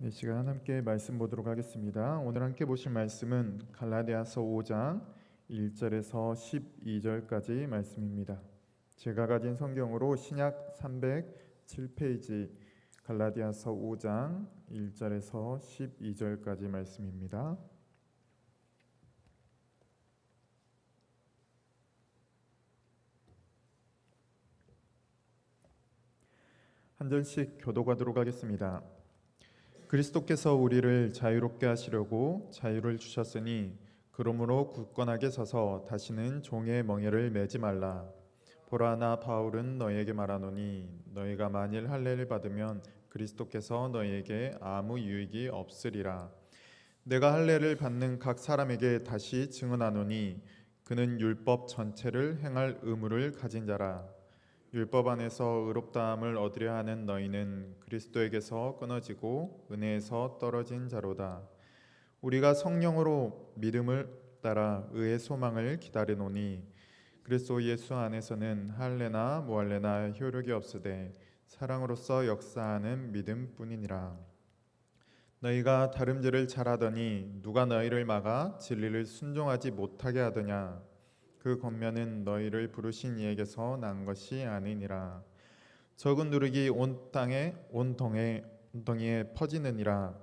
이 시간 함께 말씀 보도록 하겠습니다. 오늘 함께 보실 말씀은 갈라디아서 5장 1절에서 12절까지 말씀입니다. 제가 가진 성경으로 신약 307페이지 갈라디아서 5장 1절에서 12절까지 말씀입니다. 한 절씩 교도하도록 하겠습니다. 그리스도께서 우리를 자유롭게 하시려고 자유를 주셨으니 그러므로 굳건하게 서서 다시는 종의 멍에를 매지 말라. 보라 나 바울은 너희에게 말하노니 너희가 만일 할례를 받으면 그리스도께서 너희에게 아무 유익이 없으리라. 내가 할례를 받는 각 사람에게 다시 증언하노니 그는 율법 전체를 행할 의무를 가진 자라. 율법 안에서 의롭다함을 얻으려 하는 너희는 그리스도에게서 끊어지고 은혜에서 떨어진 자로다. 우리가 성령으로 믿음을 따라 의의 소망을 기다리노니 그리스도 예수 안에서는 할례나 무할례나 효력이 없으되 사랑으로서 역사하는 믿음뿐이니라. 너희가 다름질을 잘하더니 누가 너희를 막아 진리를 순종하지 못하게 하더냐? 그 겉면은 너희를 부르신 이에게서 난 것이 아니니라. 적은 누룩이 온 땅에 온 동에 온 동이에 퍼지느니라.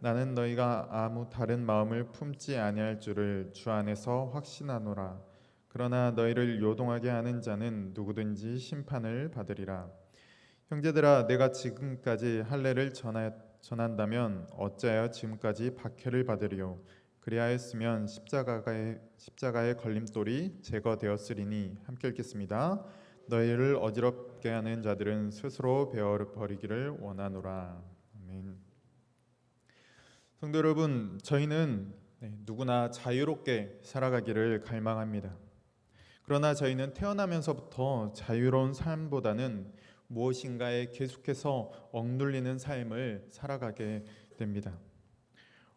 나는 너희가 아무 다른 마음을 품지 아니할 줄을 주 안에서 확신하노라. 그러나 너희를 요동하게 하는 자는 누구든지 심판을 받으리라. 형제들아, 내가 지금까지 할례를 전하, 전한다면 어찌하여 지금까지 박해를 받으리요? 그리하였으면 십자가의 십자가의 걸림돌이 제거되었으리니 함께 읽겠습니다. 너희를 어지럽게 하는 자들은 스스로 베어 버리기를 원하노라. 아멘. 성도 여러분, 저희는 네, 누구나 자유롭게 살아가기를 갈망합니다. 그러나 저희는 태어나면서부터 자유로운 삶보다는 무엇인가에 계속해서 억눌리는 삶을 살아가게 됩니다.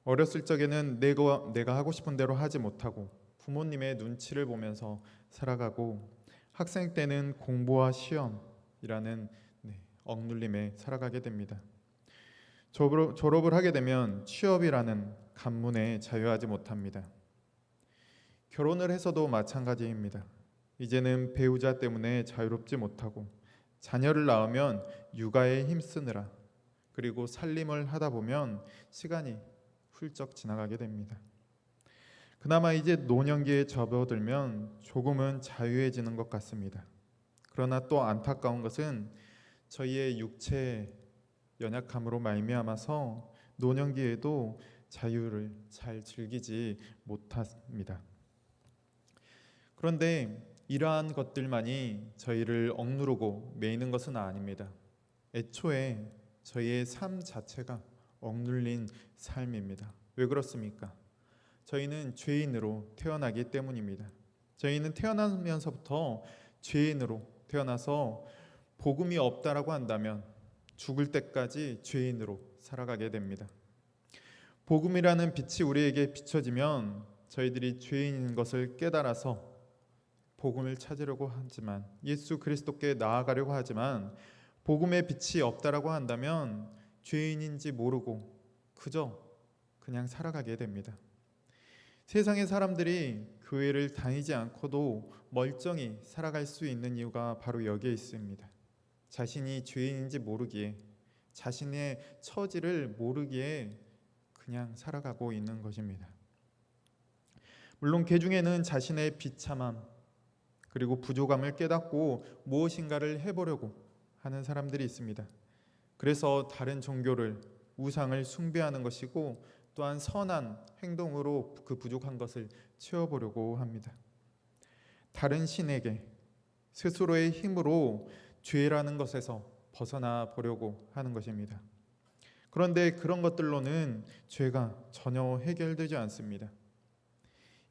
어렸을 적에는 내가, 내가 하고 싶은 대로 하지 못하고 부모님의 눈치를 보면서 살아가고 학생 때는 공부와 시험이라는 네, 억눌림에 살아가게 됩니다. 졸업, 졸업을 하게 되면 취업이라는 간문에 자유하지 못합니다. 결혼을 해서도 마찬가지입니다. 이제는 배우자 때문에 자유롭지 못하고 자녀를 낳으면 육아에 힘쓰느라 그리고 살림을 하다 보면 시간이 훌쩍 지나가게 됩니다. 그나마 이제 노년기에 접어들면 조금은 자유해지는 것 같습니다. 그러나 또 안타까운 것은 저희의 육체 연약함으로 말미암아서 노년기에도 자유를 잘 즐기지 못합니다. 그런데 이러한 것들만이 저희를 억누르고 매이는 것은 아닙니다. 애초에 저희의 삶 자체가 억눌린 삶입니다. 왜 그렇습니까? 저희는 죄인으로 태어나기 때문입니다. 저희는 태어나면서부터 죄인으로 태어나서 복음이 없다라고 한다면 죽을 때까지 죄인으로 살아가게 됩니다. 복음이라는 빛이 우리에게 비춰지면 저희들이 죄인인 것을 깨달아서 복음을 찾으려고 하지만 예수 그리스도께 나아가려고 하지만 복음의 빛이 없다라고 한다면 죄인인지 모르고 그저 그냥 살아가게 됩니다. 세상의 사람들이 교회를 다니지 않고도 멀쩡히 살아갈 수 있는 이유가 바로 여기에 있습니다. 자신이 죄인인지 모르기에 자신의 처지를 모르기에 그냥 살아가고 있는 것입니다. 물론 개 중에는 자신의 비참함 그리고 부족함을 깨닫고 무엇인가를 해보려고 하는 사람들이 있습니다. 그래서 다른 종교를 우상을 숭배하는 것이고 또한 선한 행동으로 그 부족한 것을 채워보려고 합니다. 다른 신에게 스스로의 힘으로 죄라는 것에서 벗어나 보려고 하는 것입니다. 그런데 그런 것들로는 죄가 전혀 해결되지 않습니다.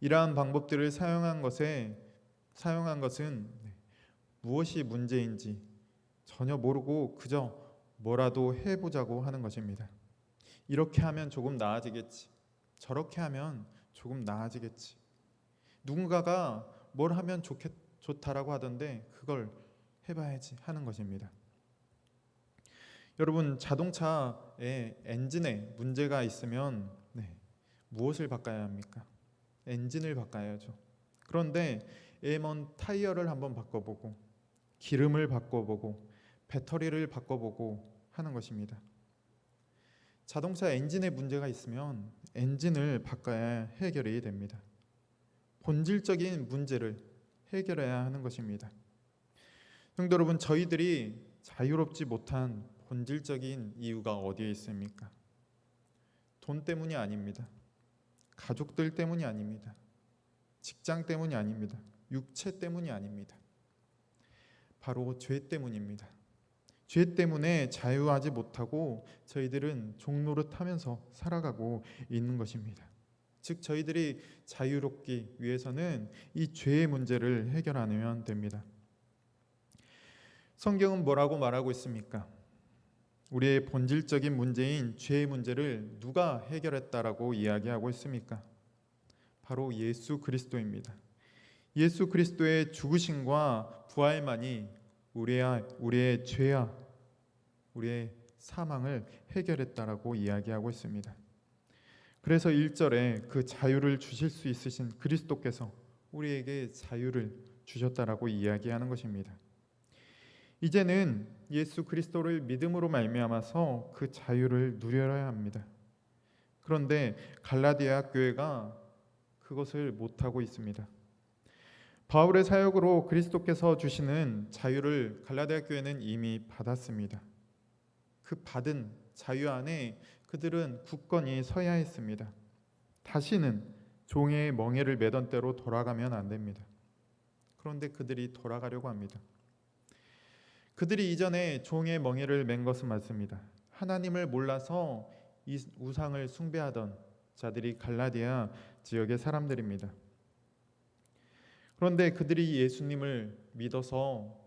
이러한 방법들을 사용한 것에 사용한 것은 무엇이 문제인지 전혀 모르고 그저 뭐라도 해보자고 하는 것입니다. 이렇게 하면 조금 나아지겠지. 저렇게 하면 조금 나아지겠지. 누군가가 뭘 하면 좋겠, 좋다라고 하던데 그걸 해봐야지 하는 것입니다. 여러분 자동차에 엔진에 문제가 있으면 네, 무엇을 바꿔야 합니까? 엔진을 바꿔야죠. 그런데 M1 타이어를 한번 바꿔보고 기름을 바꿔보고 배터리를 바꿔보고 하는 것입니다. 자동차 엔진에 문제가 있으면 엔진을 바꿔야 해결이 됩니다. 본질적인 문제를 해결해야 하는 것입니다. 성도 여러분, 저희들이 자유롭지 못한 본질적인 이유가 어디에 있습니까? 돈 때문이 아닙니다. 가족들 때문이 아닙니다. 직장 때문이 아닙니다. 육체 때문이 아닙니다. 바로 죄 때문입니다. 죄 때문에 자유하지 못하고 저희들은 종노릇 하면서 살아가고 있는 것입니다. 즉 저희들이 자유롭기 위해서는 이 죄의 문제를 해결하면 됩니다. 성경은 뭐라고 말하고 있습니까? 우리의 본질적인 문제인 죄의 문제를 누가 해결했다라고 이야기하고 있습니까? 바로 예수 그리스도입니다. 예수 그리스도의 죽으심과 부활만이 우리의 우리의 죄와 우리의 사망을 해결했다라고 이야기하고 있습니다. 그래서 1절에 그 자유를 주실 수 있으신 그리스도께서 우리에게 자유를 주셨다라고 이야기하는 것입니다. 이제는 예수 그리스도를 믿음으로 말미암아서 그 자유를 누려야 합니다. 그런데 갈라디아 교회가 그것을 못 하고 있습니다. 바울의 사역으로 그리스도께서 주시는 자유를 갈라디아 교회는 이미 받았습니다. 그 받은 자유 안에 그들은 굳건히 서야 했습니다. 다시는 종의 멍에를 매던 때로 돌아가면 안 됩니다. 그런데 그들이 돌아가려고 합니다. 그들이 이전에 종의 멍에를 맨 것은 맞습니다. 하나님을 몰라서 이 우상을 숭배하던 자들이 갈라디아 지역의 사람들입니다. 그런데 그들이 예수님을 믿어서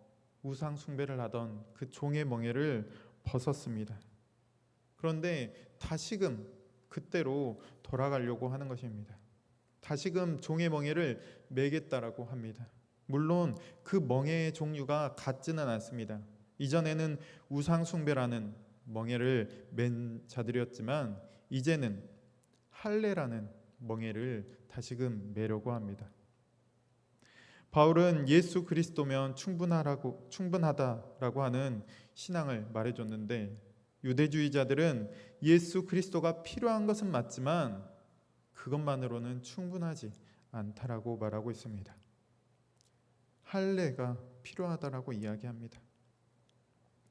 우상 숭배를 하던 그 종의 멍에를 벗었습니다. 그런데 다시금 그때로 돌아가려고 하는 것입니다. 다시금 종의 멍에를 매겠다라고 합니다. 물론 그 멍에의 종류가 같지는 않습니다. 이전에는 우상숭배라는 멍에를 맨 자들이었지만 이제는 할례라는 멍에를 다시금 매려고 합니다. 바울은 예수 그리스도면 충분하라고 충분하다라고 하는 신앙을 말해줬는데 유대주의자들은 예수 그리스도가 필요한 것은 맞지만 그것만으로는 충분하지 않다라고 말하고 있습니다. 할례가 필요하다라고 이야기합니다.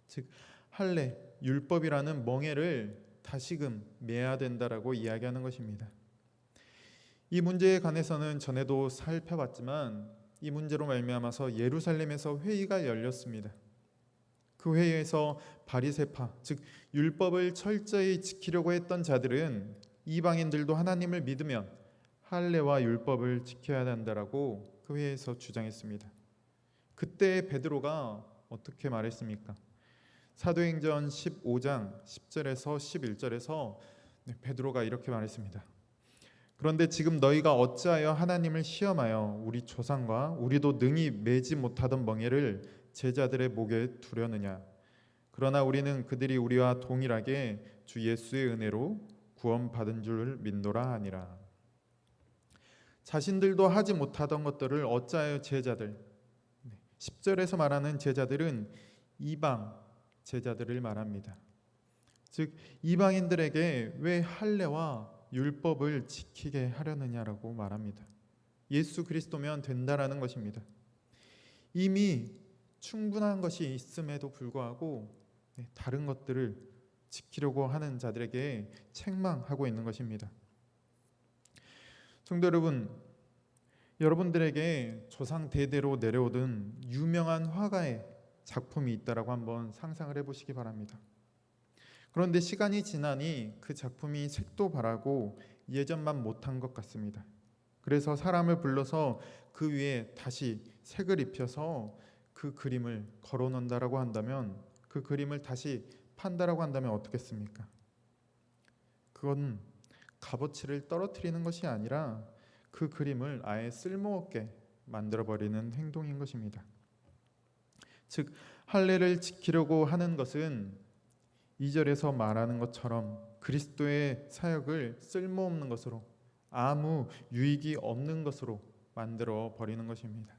즉 할례 율법이라는 멍에를 다시금 매야 된다라고 이야기하는 것입니다. 이 문제에 관해서는 전에도 살펴봤지만 이 문제로 말미암아서 예루살렘에서 회의가 열렸습니다. 그 회의에서 바리새파 즉 율법을 철저히 지키려고 했던 자들은 이방인들도 하나님을 믿으면 할례와 율법을 지켜야 한다라고 그 회의에서 주장했습니다. 그때 베드로가 어떻게 말했습니까? 사도행전 15장 10절에서 11절에서 베드로가 이렇게 말했습니다. 그런데 지금 너희가 어찌하여 하나님을 시험하여 우리 조상과 우리도 능히 매지 못하던 멍에를 제자들의 목에 두려느냐 그러나 우리는 그들이 우리와 동일하게 주 예수의 은혜로 구원받은 줄 믿노라 하니라 자신들도 하지 못하던 것들을 어찌하여 제자들 10절에서 말하는 제자들은 이방 제자들을 말합니다. 즉 이방인들에게 왜 할례와 율법을 지키게 하려느냐라고 말합니다. 예수 그리스도면 된다라는 것입니다. 이미 충분한 것이 있음에도 불구하고 네, 다른 것들을 지키려고 하는 자들에게 책망하고 있는 것입니다. 성도 여러분, 여러분들에게 조상 대대로 내려오던 유명한 화가의 작품이 있다라고 한번 상상을 해보시기 바랍니다. 그런데 시간이 지나니 그 작품이 색도 바라고 예전만 못한 것 같습니다. 그래서 사람을 불러서 그 위에 다시 색을 입혀서 그 그림을 걸어 놓는다라고 한다면 그 그림을 다시 판다라고 한다면 어떻겠습니까? 그건 값어치를 떨어뜨리는 것이 아니라 그 그림을 아예 쓸모없게 만들어 버리는 행동인 것입니다. 즉 할례를 지키려고 하는 것은 2절에서 말하는 것처럼 그리스도의 사역을 쓸모없는 것으로 아무 유익이 없는 것으로 만들어 버리는 것입니다.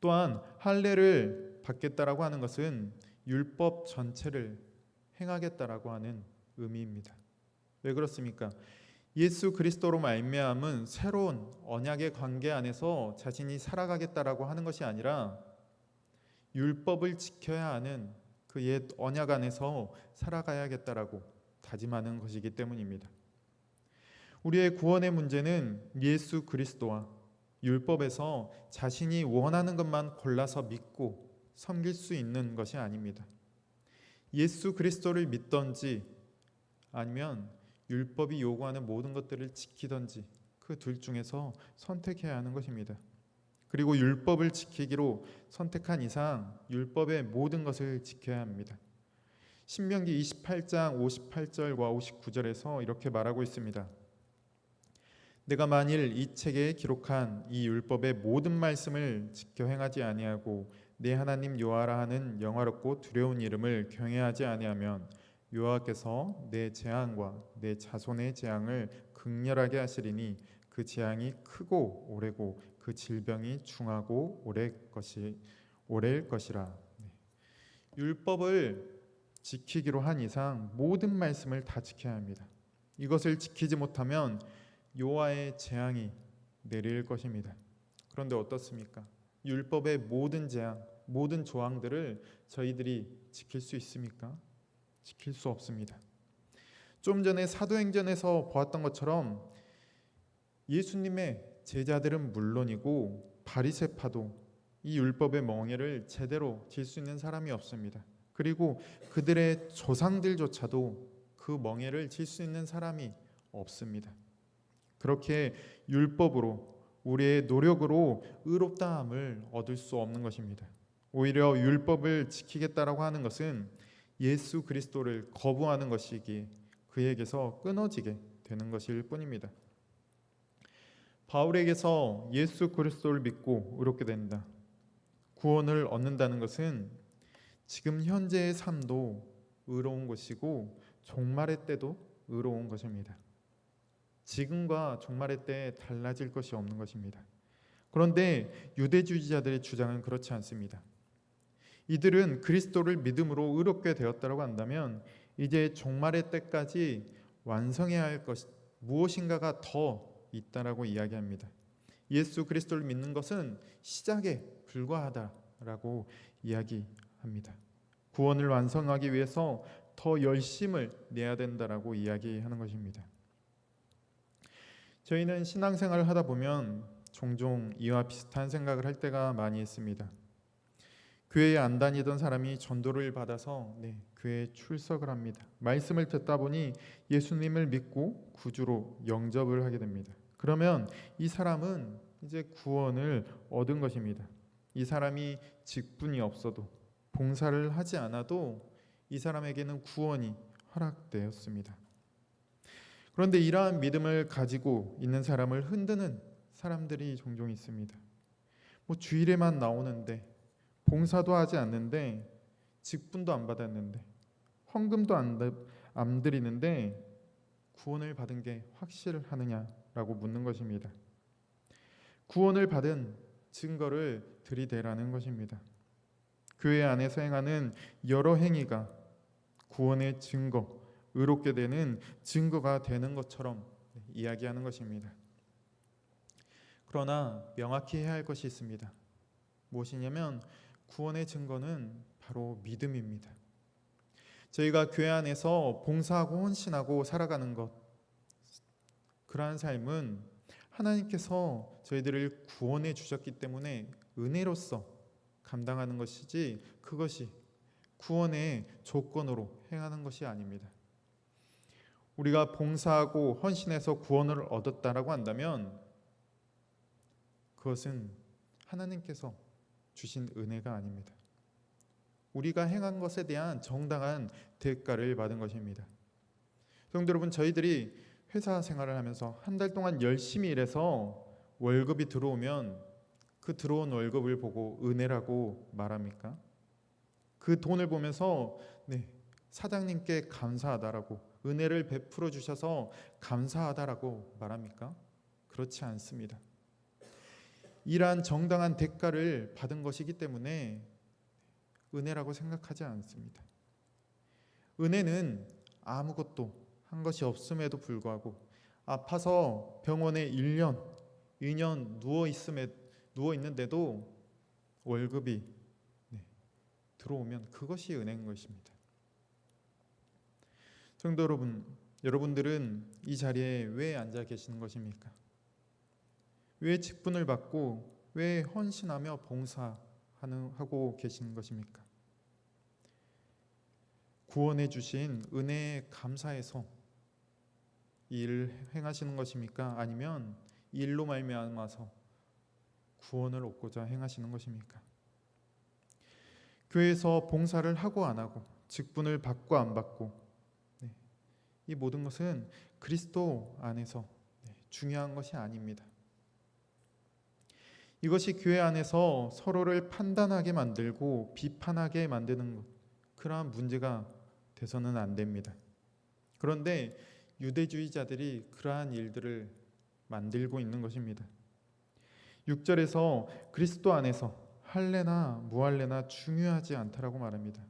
또한 할례를 받겠다라고 하는 것은 율법 전체를 행하겠다라고 하는 의미입니다. 왜 그렇습니까? 예수 그리스도로 말미암은 새로운 언약의 관계 안에서 자신이 살아가겠다라고 하는 것이 아니라 율법을 지켜야 하는 그 옛 언약 안에서 살아가야겠다라고 다짐하는 것이기 때문입니다. 우리의 구원의 문제는 예수 그리스도와 율법에서 자신이 원하는 것만 골라서 믿고 섬길 수 있는 것이 아닙니다. 예수 그리스도를 믿던지 아니면 율법이 요구하는 모든 것들을 지키던지 그 둘 중에서 선택해야 하는 것입니다. 그리고 율법을 지키기로 선택한 이상 율법의 모든 것을 지켜야 합니다. 신명기 28장 58절과 59절에서 이렇게 말하고 있습니다. 내가 만일 이 책에 기록한 이 율법의 모든 말씀을 지켜 행하지 아니하고 내 하나님 여호와라 하는 영화롭고 두려운 이름을 경외하지 아니하면 여호와께서 내 재앙과 내 자손의 재앙을 극렬하게 하시리니 그 재앙이 크고 오래고 그 질병이 중하고 오래 것이 오래일 것이라. 네. 율법을 지키기로 한 이상 모든 말씀을 다 지켜야 합니다. 이것을 지키지 못하면 여호와의 재앙이 내릴 것입니다. 그런데 어떻습니까? 율법의 모든 재앙, 모든 조항들을 저희들이 지킬 수 있습니까? 지킬 수 없습니다. 좀 전에 사도행전에서 보았던 것처럼 예수님의 제자들은 물론이고 바리새파도 이 율법의 멍에를 제대로 질 수 있는 사람이 없습니다. 그리고 그들의 조상들조차도 그 멍에를 질 수 있는 사람이 없습니다. 그렇게 율법으로 우리의 노력으로 의롭다함을 얻을 수 없는 것입니다. 오히려 율법을 지키겠다라고 하는 것은 예수 그리스도를 거부하는 것이기에 그에게서 끊어지게 되는 것일 뿐입니다. 바울에게서 예수 그리스도를 믿고 의롭게 된다. 구원을 얻는다는 것은 지금 현재의 삶도 의로운 것이고 종말의 때도 의로운 것입니다. 지금과 종말의 때 달라질 것이 없는 것입니다. 그런데 유대주의자들의 주장은 그렇지 않습니다. 이들은 그리스도를 믿음으로 의롭게 되었다고 한다면 이제 종말의 때까지 완성해야 할 것 무엇인가가 더 있다라고 이야기합니다. 예수 그리스도를 믿는 것은 시작에 불과하다라고 이야기합니다. 구원을 완성하기 위해서 더 열심을 내야 된다라고 이야기하는 것입니다. 저희는 신앙생활을 하다 보면 종종 이와 비슷한 생각을 할 때가 많이 있습니다. 교회에 안 다니던 사람이 전도를 받아서 네, 교회에 출석을 합니다. 말씀을 듣다 보니 예수님을 믿고 구주로 영접을 하게 됩니다. 그러면 이 사람은 이제 구원을 얻은 것입니다. 이 사람이 직분이 없어도 봉사를 하지 않아도 이 사람에게는 구원이 허락되었습니다. 그런데 이러한 믿음을 가지고 있는 사람을 흔드는 사람들이 종종 있습니다. 뭐 주일에만 나오는데 봉사도 하지 않는데 직분도 안 받았는데 헌금도 안, 안 드리는데 구원을 받은 게 확실하느냐라고 묻는 것입니다. 구원을 받은 증거를 들이대라는 것입니다. 교회 안에서 행하는 여러 행위가 구원의 증거, 의롭게 되는 증거가 되는 것처럼 이야기하는 것입니다. 그러나 명확히 해야 할 것이 있습니다. 무엇이냐면 구원의 증거는 바로 믿음입니다. 저희가 교회 안에서 봉사하고 헌신하고 살아가는 것 그러한 삶은 하나님께서 저희들을 구원해 주셨기 때문에 은혜로서 감당하는 것이지 그것이 구원의 조건으로 행하는 것이 아닙니다. 우리가 봉사하고 헌신해서 구원을 얻었다라고 한다면 그것은 하나님께서 주신 은혜가 아닙니다. 우리가 행한 것에 대한 정당한 대가를 받은 것입니다. 성도 여러분, 저희들이 회사 생활을 하면서 한 달 동안 열심히 일해서 월급이 들어오면 그 들어온 월급을 보고 은혜라고 말합니까? 그 돈을 보면서 네, 사장님께 감사하다라고 은혜를 베풀어 주셔서 감사하다라고 말합니까? 그렇지 않습니다. 이러한 정당한 대가를 받은 것이기 때문에 은혜라고 생각하지 않습니다. 은혜는 아무것도 한 것이 없음에도 불구하고 아파서 병원에 1년, 2년 누워 있음에 누워 있는데도 월급이 네, 들어오면 그것이 은혜인 것입니다. 성도 여러분, 여러분들은 이 자리에 왜 앉아 계시는 것입니까? 왜 직분을 받고 왜 헌신하며 봉사하는 하고 계시는 것입니까? 구원해 주신 은혜에 감사해서 이 일을 행하시는 것입니까? 아니면 이 일로 말미암아서 구원을 얻고자 행하시는 것입니까? 교회에서 봉사를 하고 안 하고 직분을 받고 안 받고 네. 이 모든 것은 그리스도 안에서 네, 중요한 것이 아닙니다. 이것이 교회 안에서 서로를 판단하게 만들고 비판하게 만드는 것 그러한 문제가 돼서는 안 됩니다. 그런데 유대주의자들이 그러한 일들을 만들고 있는 것입니다. 6절에서 그리스도 안에서 할례나 무할례나 중요하지 않다라고 말합니다.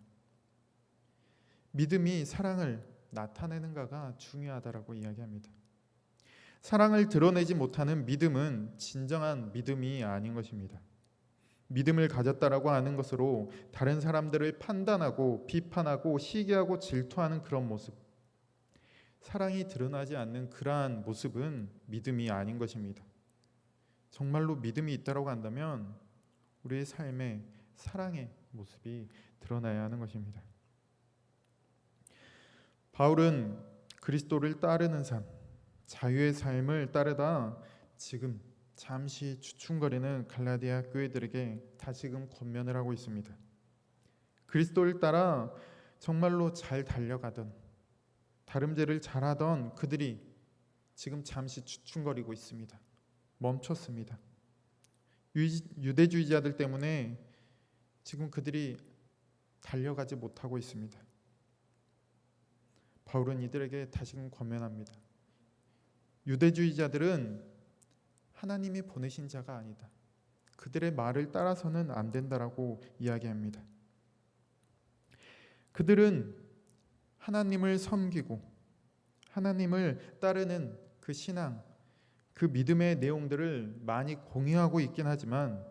믿음이 사랑을 나타내는가가 중요하다라고 이야기합니다. 사랑을 드러내지 못하는 믿음은 진정한 믿음이 아닌 것입니다. 믿음을 가졌다라고 하는 것으로 다른 사람들을 판단하고 비판하고 시기하고 질투하는 그런 모습. 사랑이 드러나지 않는 그러한 모습은 믿음이 아닌 것입니다. 정말로 믿음이 있다라고 한다면 우리의 삶에 사랑의 모습이 드러나야 하는 것입니다. 바울은 그리스도를 따르는 삶, 자유의 삶을 따르다 지금 잠시 주춤거리는 갈라디아 교회들에게 다시금 권면을 하고 있습니다. 그리스도를 따라 정말로 잘 달려가던 다름질을 잘하던 그들이 지금 잠시 주춤거리고 있습니다. 멈췄습니다. 유대주의자들 때문에 지금 그들이 달려가지 못하고 있습니다. 바울은 이들에게 다시금 권면합니다. 유대주의자들은 하나님이 보내신 자가 아니다. 그들의 말을 따라서는 안 된다라고 이야기합니다. 그들은 하나님을 섬기고 하나님을 따르는 그 신앙, 그 믿음의 내용들을 많이 공유하고 있긴 하지만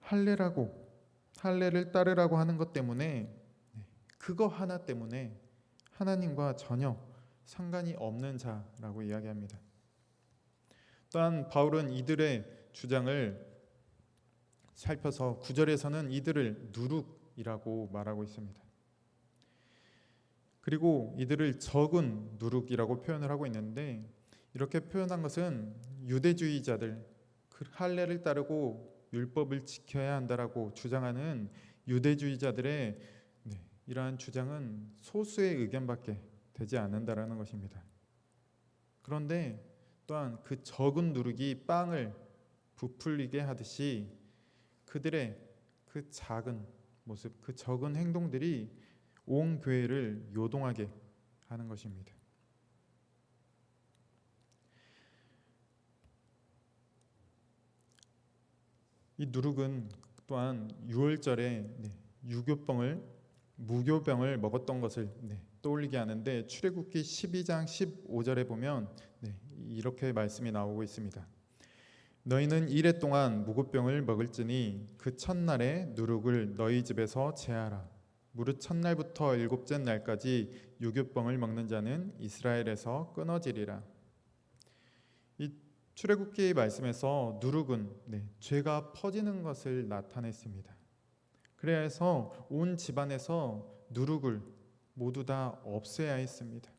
할례라고 할례를 따르라고 하는 것 때문에 그거 하나 때문에 하나님과 전혀 상관이 없는 자라고 이야기합니다. 또한 바울은 이들의 주장을 살펴서 구절에서는 이들을 누룩이라고 말하고 있습니다. 그리고 이들을 적은 누룩이라고 표현을 하고 있는데 이렇게 표현한 것은 유대주의자들 그 할례를 따르고 율법을 지켜야 한다라고 주장하는 유대주의자들의 네, 이러한 주장은 소수의 의견밖에 되지 않는다라는 것입니다. 그런데 또한 그 적은 누룩이 빵을 부풀리게 하듯이 그들의 그 작은 모습, 그 적은 행동들이 온 교회를 요동하게 하는 것입니다. 이 누룩은 또한 유월절에 네, 유교병을 무교병을 먹었던 것을 네, 떠올리게 하는데 출애굽기 12장 15절에 보면 네, 이렇게 말씀이 나오고 있습니다. 너희는 이래 동안 무교병을 먹을지니 그 첫날에 누룩을 너희 집에서 제하라. 무릇 첫날부터 일곱째 날까지 유교병을 먹는 자는 이스라엘에서 끊어지리라. 출애굽기 말씀에서 누룩은 네, 죄가 퍼지는 것을 나타냈습니다. 그래서 온 집안에서 누룩을 모두 다 없애야 했습니다.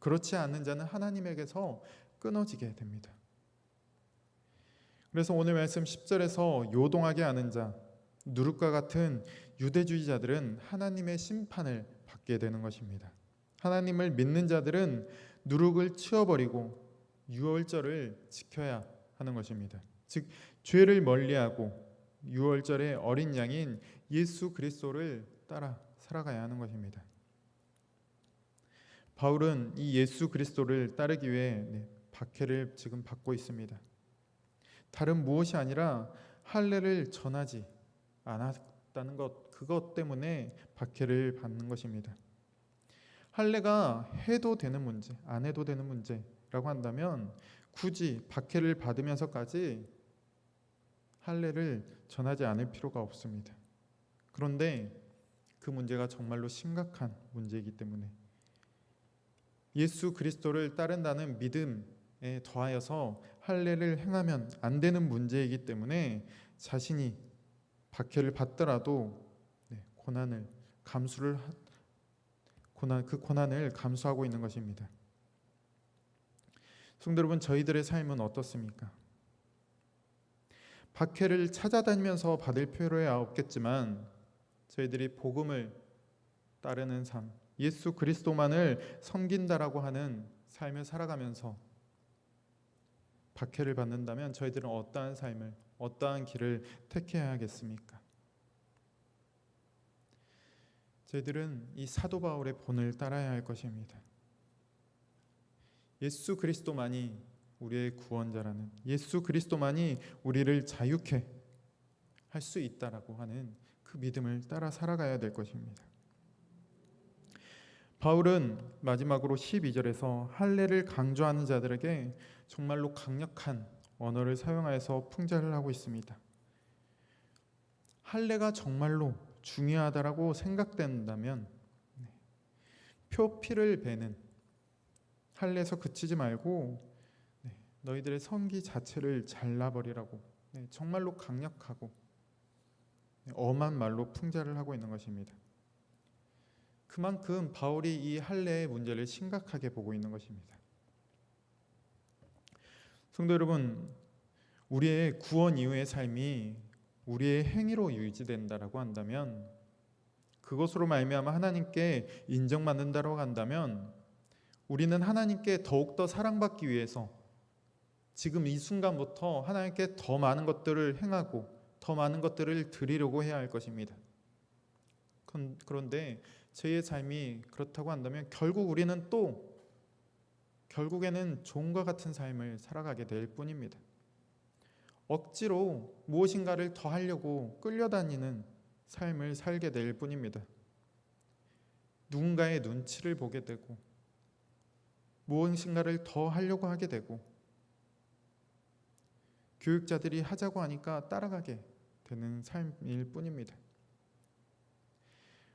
그렇지 않는 자는 하나님에게서 끊어지게 됩니다. 그래서 오늘 말씀 10절에서 요동하게 하는 자, 누룩과 같은 유대주의자들은 하나님의 심판을 받게 되는 것입니다. 하나님을 믿는 자들은 누룩을 치워버리고 유월절을 지켜야 하는 것입니다. 즉 죄를 멀리하고 유월절의 어린 양인 예수 그리스도를 따라 살아가야 하는 것입니다. 바울은 이 예수 그리스도를 따르기 위해 네, 박해를 지금 받고 있습니다. 다른 무엇이 아니라 할례를 전하지 않았다는 것 그것 때문에 박해를 받는 것입니다. 할례가 해도 되는 문제, 안 해도 되는 문제라고 한다면 굳이 박해를 받으면서까지 할례를 전하지 않을 필요가 없습니다. 그런데 그 문제가 정말로 심각한 문제이기 때문에 예수 그리스도를 따른다는 믿음에 더하여서 할례를 행하면 안 되는 문제이기 때문에 자신이 박해를 받더라도 네, 고난을 감수를 하, 고난 그 고난을 감수하고 있는 것입니다. 성도 여러분 저희들의 삶은 어떻습니까? 박해를 찾아다니면서 받을 필요야 없겠지만 저희들이 복음을 따르는 삶, 예수 그리스도만을 섬긴다라고 하는 삶을 살아가면서 박해를 받는다면 저희들은 어떠한 삶을 어떠한 길을 택해야 하겠습니까? 저희들은 이 사도 바울의 본을 따라야 할 것입니다. 예수 그리스도만이 우리의 구원자라는 예수 그리스도만이 우리를 자유케 할 수 있다라고 하는 그 믿음을 따라 살아가야 될 것입니다. 바울은 마지막으로 12절에서 할례를 강조하는 자들에게 정말로 강력한 언어를 사용하여서 풍자를 하고 있습니다. 할례가 정말로 중요하다라고 생각된다면 네, 표피를 베는 할례에서 그치지 말고 네, 너희들의 성기 자체를 잘라버리라고 네, 정말로 강력하고 엄한 말로 풍자를 하고 있는 것입니다. 그만큼 바울이 이 할례의 문제를 심각하게 보고 있는 것입니다. 성도 여러분, 우리의 구원 이후의 삶이 우리의 행위로 유지된다라고 한다면 그것으로 말미암아 하나님께 인정받는다고 한다면 우리는 하나님께 더욱 더 사랑받기 위해서 지금 이 순간부터 하나님께 더 많은 것들을 행하고 더 많은 것들을 드리려고 해야 할 것입니다. 그런데 저희의 삶이 그렇다고 한다면 결국 우리는 또 결국에는 종과 같은 삶을 살아가게 될 뿐입니다. 억지로 무엇인가를 더 하려고 끌려다니는 삶을 살게 될 뿐입니다. 누군가의 눈치를 보게 되고 무엇인가를 더 하려고 하게 되고 교육자들이 하자고 하니까 따라가게 되는 삶일 뿐입니다.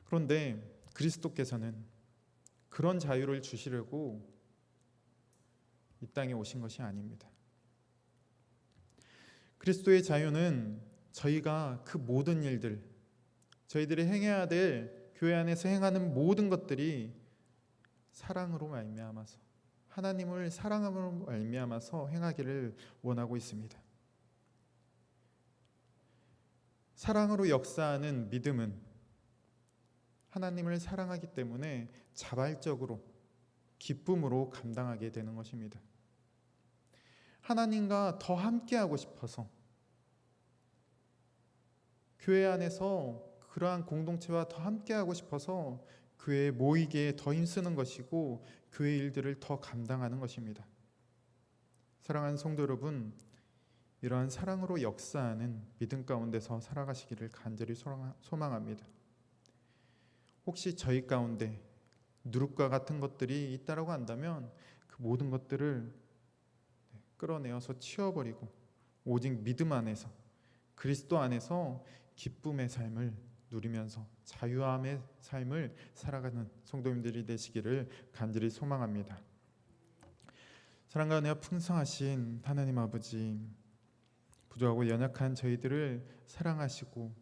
그런데 그리스도께서는 그런 자유를 주시려고 이 땅에 오신 것이 아닙니다. 그리스도의 자유는 저희가 그 모든 일들, 저희들이 행해야 될 교회 안에서 행하는 모든 것들이 사랑으로 말미암아서 하나님을 사랑함으로 말미암아서 행하기를 원하고 있습니다. 사랑으로 역사하는 믿음은 하나님을 사랑하기 때문에 자발적으로 기쁨으로 감당하게 되는 것입니다. 하나님과 더 함께하고 싶어서 교회 안에서 그러한 공동체와 더 함께하고 싶어서 교회에 모이기에 더 힘쓰는 것이고 교회 일들을 더 감당하는 것입니다. 사랑하는 성도 여러분, 이러한 사랑으로 역사하는 믿음 가운데서 살아가시기를 간절히 소망합니다. 혹시 저희 가운데 누룩과 같은 것들이 있다라고 한다면 그 모든 것들을 끌어내어서 치워버리고 오직 믿음 안에서 그리스도 안에서 기쁨의 삶을 누리면서 자유함의 삶을 살아가는 성도님들이 되시기를 간절히 소망합니다. 사랑과 은혜가 풍성하신 하나님 아버지 부족하고 연약한 저희들을 사랑하시고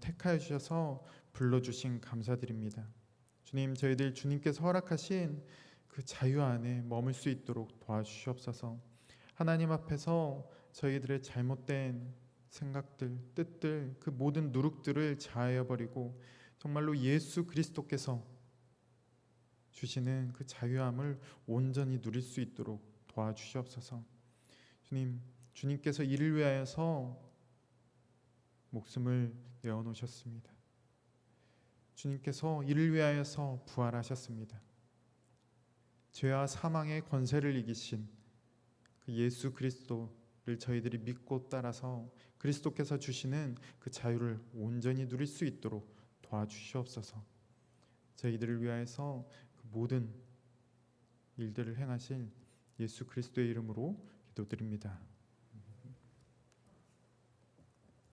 택하여 주셔서 불러주신 감사드립니다. 주님 저희들 주님께서 허락하신 그 자유 안에 머물 수 있도록 도와주시옵소서. 하나님 앞에서 저희들의 잘못된 생각들, 뜻들, 그 모든 누룩들을 자하여 버리고 정말로 예수 그리스도께서 주시는 그 자유함을 온전히 누릴 수 있도록 도와주시옵소서. 주님, 주님께서 이를 위하여서 목숨을 내어 놓으셨습니다. 주님께서 이를 위하여서 부활하셨습니다. 죄와 사망의 권세를 이기신 그 예수 그리스도를 저희들이 믿고 따라서 그리스도께서 주시는 그 자유를 온전히 누릴 수 있도록 도와주시옵소서. 저희들을 위하여서 그 모든 일들을 행하실 예수 그리스도의 이름으로 기도드립니다.